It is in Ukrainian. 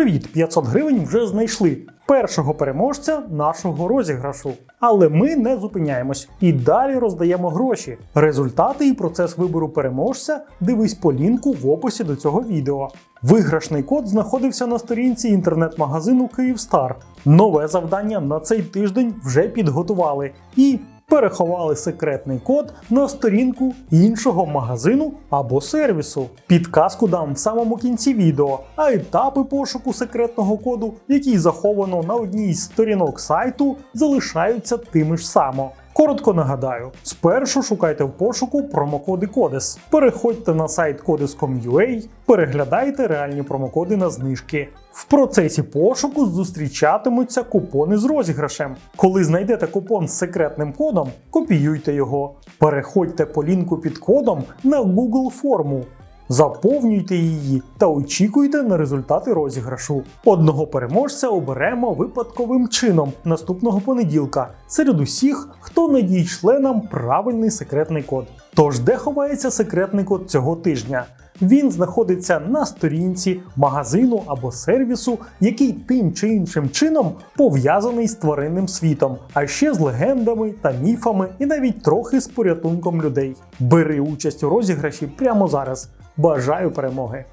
Привіт! 500 гривень вже знайшли. Першого переможця нашого розіграшу. Але ми не зупиняємось і далі роздаємо гроші. Результати і процес вибору переможця дивись по лінку в описі до цього відео. Виграшний код знаходився на сторінці інтернет-магазину Київстар. Нове завдання на цей тиждень вже підготували і переховали секретний код на сторінку іншого магазину або сервісу. Підказку дам в самому кінці відео, а етапи пошуку секретного коду, який заховано на одній з сторінок сайту, залишаються тими ж само. Коротко нагадаю: спершу шукайте в пошуку промокоди Кодес. Переходьте на сайт kodes.com.ua, переглядайте реальні промокоди на знижки. В процесі пошуку зустрічатимуться купони з розіграшем. Коли знайдете купон з секретним кодом, копіюйте його. Переходьте по лінку під кодом на Google форму. Заповнюйте її та очікуйте на результати розіграшу. Одного переможця оберемо випадковим чином наступного понеділка серед усіх, хто надійшле нам правильний секретний код. Тож, де ховається секретний код цього тижня? Він знаходиться на сторінці магазину або сервісу, який тим чи іншим чином пов'язаний з тваринним світом, а ще з легендами та міфами, і навіть трохи з порятунком людей. Бери участь у розіграші прямо зараз. Бажаю перемоги!